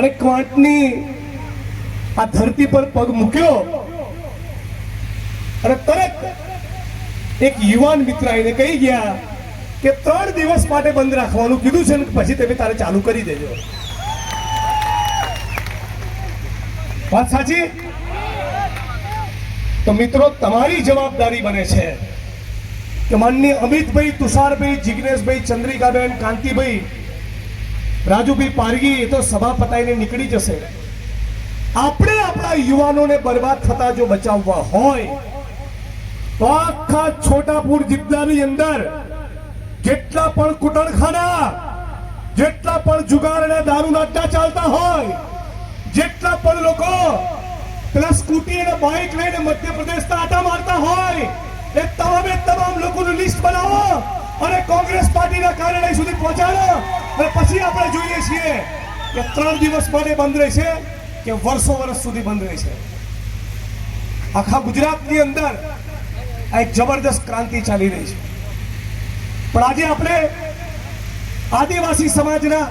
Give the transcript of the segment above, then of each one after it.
અને ક્વાંટની આ ધરતી પર પગ મૂક્યો. અને તરત એક યુવાન મિત્ર આવીને કહી ગયા કે ત્રણ દિવસ માટે બંધ રાખવાનું કીધું છે પછી તમે તારે ચાલુ કરી દેજો. વાત સાચી? તો મિત્રો, તમારી જવાબદારી બને છે કે માનની અમિતભાઈ તુષારભાઈ, જિગ્નેશભાઈ, ચંદ્રિકાબેન, કાંતિભાઈ રાજુભાઈ પારગી, એ તો સભા પતાઈને નીકળી જશે. આપણે આપણા યુવાનોને બરબાદ થતા જો બચાવવા હોય, તો આખા છોટાપુર જિલ્લાની અંદર જેટલા પણ કુટણખાના, જેટલા પણ જુગાર અને દારૂના અડ્ડા ચાલતા હોય, જેટલા પણ લોકો પેલા સ્કૂટી અને બાઇક લઈને મધ્યપ્રદેશના આટા મારતા હોય, એ તમામે તમામ લોકોનું લિસ્ટ બનાવો. અને કોંગ્રેસ પાર્ટીના કાર્યાલય સુધી પહોંચાડો. અને પછી આપણે જોઈએ છીએ કે ત્રણ દિવસ માટે બંધ રહેશે કે વર્ષો વર્ષ સુધી બંધ રહેશે. આખા ગુજરાતની અંદર આ એક જબરદસ્ત ક્રાંતિ ચાલી રહી છે. પણ આજે આપણે આદિવાસી સમાજના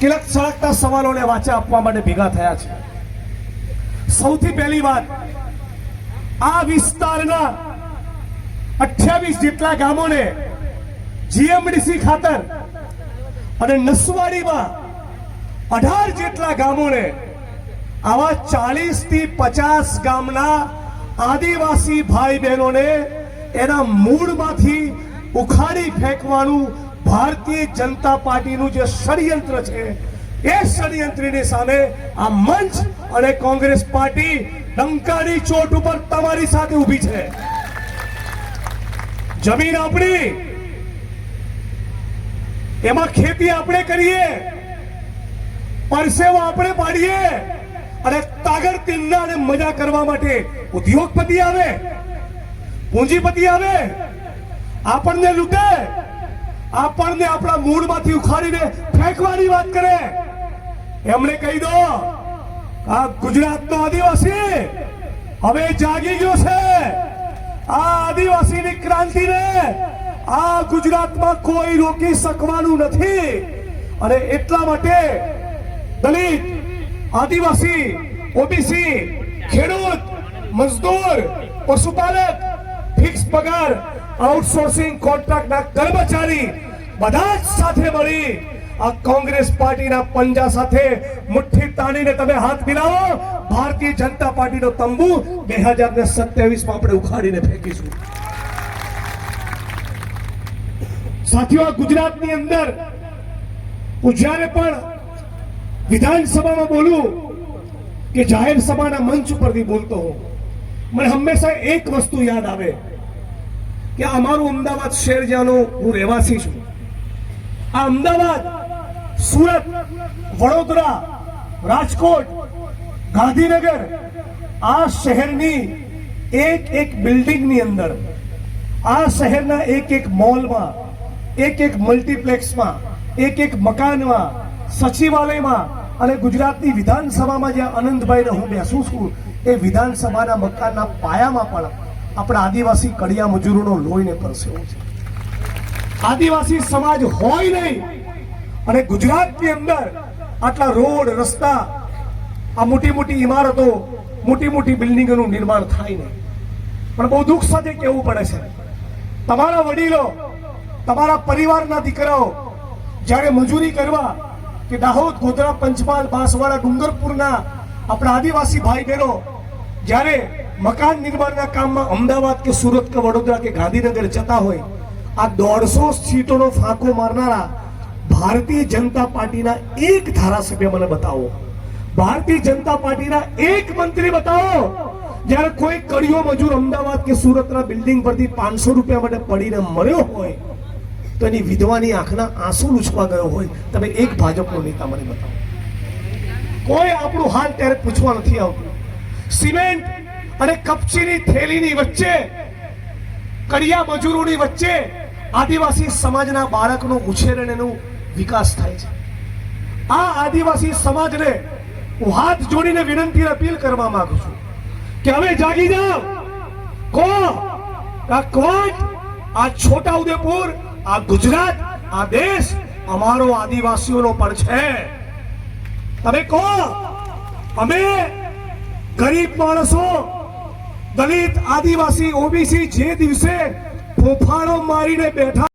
કિલક સળગતા સવાલોને વાચા આપવા માટે ભેગા થયા છે. સૌથી પહેલી વાત, આ વિસ્તારના અઠ્યાવીસ જેટલા ગામોને જીએમડીસી ખાતર અને નસવાડીમાં અઢાર જેટલા ગામોને આવા ચાલીસથી પચાસ ગામના આદિવાસી ભાઈ બહેનોને એના મૂળમાંથી ઉખાડી ફેંકવાનું ભારતીય જનતા પાર્ટીનું જે ષડયંત્ર છે, એ ષડયંત્રની સામે આ મંચ અને કોંગ્રેસ પાર્ટી ડંકાની ચોટ ઉપર તમારી સાથે ઊભી છે. જમીન આપણી એમાં ખેતી આપણે કરીએ. પરસેવો આપણે પાડીએ. અને તાગર તિલ્લા અને મજા કરવા માટે ઉદ્યોગપતિ આવે, પૂંજીપતિ આવે, આપણને લૂંટે, આપણને આપણા મૂળમાંથી ઉખાડીને ફેંકવાની વાત કરે. એમણે કહી દો, આ ગુજરાતનો આદિવાસી હવે જાગી ગયો છે. આ આદિવાસીની ક્રાંતિને આ ગુજરાતમાં કોઈ રોકી શકવાનું નથી. અને એટલા માટે દલિત, આદિવાસી, ઓબીસી, ખેડૂત, મજદૂર, પશુપાલક, ફિક્સ પગાર, આઉટસોર્સિંગ કોન્ટ્રાક્ટના કર્મચારી બધા જ સાથે મળી આ કોંગ્રેસ પાર્ટીના પંજા સાથે મુઠ્ઠી તાણીને તમે હાથ મિલાવો. ભારતીય જનતા પાર્ટીનો તંબુ બે હજાર ને સત્યાવીસમાં આપણે ઉખાડીને ફેંકીશું. સાથીઓ, ગુજરાતની અંદર હું જ્યારે પણ વિધાનસભામાં બોલું કે જાહેર સભાના મંચ ઉપરથી બોલતો હોઉં, મને હંમેશા એક વસ્તુ યાદ આવે કે અમારું અમદાવાદ શહેર જ્યાંનો હું રહેવાસી છું. આ અમદાવાદ, સુરત, વડોદરા, રાજકોટ, ગાંધીનગર, આ શહેરની એક એક બિલ્ડિંગની અંદર, આ શહેરના એક એક મોલમાં એક એક મલ્ટીપ્લેક્સમાં, એક એક મકાનમાં, સચિવાલયમાં અને ગુજરાતની વિધાનસભામાં જે આનંદભાઈને હું બેસું છું, એ વિધાનસભાના મકાનના પાયામાં પણ આપણા આદિવાસી કડિયા મજૂરોનો લોહીને પરસેવો છે. આદિવાસી સમાજ હોય નહીં. અને ગુજરાતની અંદર આટલા રોડ, રસ્તા, આ મોટી મોટી ઇમારતો, મોટી મોટી બિલ્ડિંગોનું નિર્માણ થાય નહીં. પણ બહુ દુઃખ સાથે કહેવું પડે છે. તમારા વડીલો તમારા પરિવારના દીકરાઓ જ્યારે મજૂરી કરવા કે દાહોદ, ગોધરા, પંચમહાલ, બાંસવાડા, ડુંગરપુરના આપણા આદિવાસી ભાઈ બહેનો જ્યારે મકાન નિર્માણના કામમાં અમદાવાદ કે સુરત કે વડોદરા કે ગાંધીનગર જતા હોય, આ દોઢસો સીટોનો ફાંકો મારનારા ભારતીય જનતા પાર્ટીના એક ધારાસભ્ય મને બતાવો. ભારતીય જનતા પાર્ટીના એક મંત્રી બતાવો. જ્યારે કોઈ કડિયો મજૂર અમદાવાદ કે સુરતના બિલ્ડિંગ પરથી પાંચસો રૂપિયા માટે પડીને મળ્યો હોય તો એની વિધવાની આંખના આંસુ લૂછવા ગયો હોય, તમે એક ભાજપનો નેતા મને બતાવો. કોઈ આપણું હાલ ત્યારે પૂછવા નથી આવતું. સિમેન્ટ અને કપચીની થેલીની વચ્ચે, કડિયા મજૂરોની વચ્ચે આદિવાસી સમાજના બાળકનો ઉછેર અને એનો વિકાસ થાય છે. આ આદિવાસી સમાજને હું હાથ જોડીને વિનંતી અપીલ કરવા માંગુ છું કે હવે જાગી જાઓ. કો આ કોટ આ છોટા ઉદેપુર આ ગુજરાત, આ દેશ અમારો આદિવાસીઓનો પણ છે. તમે કહો, અમે ગરીબ માણસો, દલિત, આદિવાસી, ઓબીસી જે દિવસે ફોફાળો મારીને બેઠા